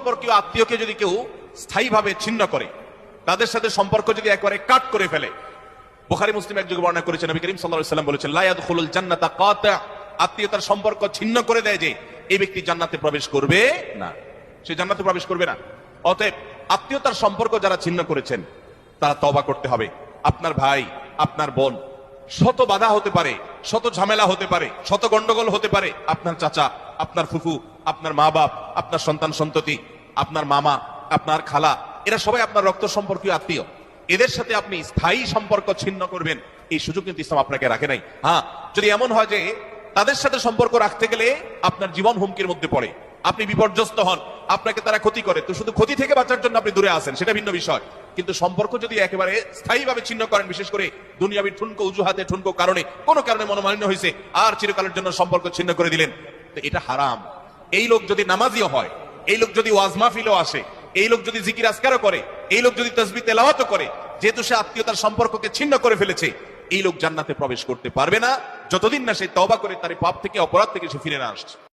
সম্পর্কীয় আত্মীয়কে যদি কেউ স্থায়ীভাবে ছিন্ন করে, তাদের সাথে সম্পর্ক যদি একবারে কাট করে ফেলে, বুখারী, মুসলিম এক যুগে বর্ণনা করেছেন নবী করিম আলাইহি সাল্লাম বলেছেন, লা ইয়াদখুলুল জান্নাতা কাতা। আত্মীয়তার সম্পর্ক ছিন্ন করে দেয় যে, এই ব্যক্তি জান্নাতে প্রবেশ করবে না। সে জান্নাতে প্রবেশ করবে না। অতএব আত্মীয়তার সম্পর্ক যারা ছিন্ন করেছেন, তারা তবা করতে হবে। আপনার ভাই, আপনার বোন, শত বাধা হতে পারে, শত ঝামেলা হতে পারে, শত গন্ডগোল হতে পারে। আপনার চাচা, আপনার ফুফু আপনার মা বাপ, আপনার সন্তান সন্ততি, আপনার মামা, আপনার খালা, এরা সবাই আপনার রক্ত সম্পর্কীয় আত্মীয়। এদের সাথে আপনি স্থায়ী সম্পর্ক ছিন্ন করবেন। এই সুযোগ কিন্তু ইসলাম আপনাকে রাখে নাই। হ্যাঁ যদি এমন হয় যে তাদের সাথে সম্পর্ক রাখতে গেলে আপনার জীবন হুমকির মধ্যে পড়ে। আপনি বিপর্যস্ত হন, আপনাকে তারা ক্ষতি করে। তো শুধু ক্ষতি থেকে বাঁচার জন্য আপনি দূরে আসেন সেটা ভিন্ন বিষয়। কিন্তু সম্পর্ক যদি একেবারে স্থায়ীভাবে ছিন্ন করেন, বিশেষ করে দুনিয়াবি ঠুনকো উজুহাতে ঠুনকো কারণে, কোনো কারণে মনোমালিন্য হয়েছে, আর চিরকালের জন্য সম্পর্ক ছিন্ন করে দিলেন। তো এটা হারাম। এই লোক যদি নামাজিও হয়, এই লোক যদি ওয়াজ মাহফিলও আসে, এই লোক যদি জিকির আজকারও করে, এই লোক যদি তসবি তেলাওয়াতও করে, যেহেতু সে আত্মীয়তার সম্পর্ককে ছিন্ন করে ফেলেছে, এই লোক জান্নাতে প্রবেশ করতে পারবে না। যতদিন না সে তবা করে তার পাপ থেকে, অপরাধ থেকে সে ফিরে না আসছে।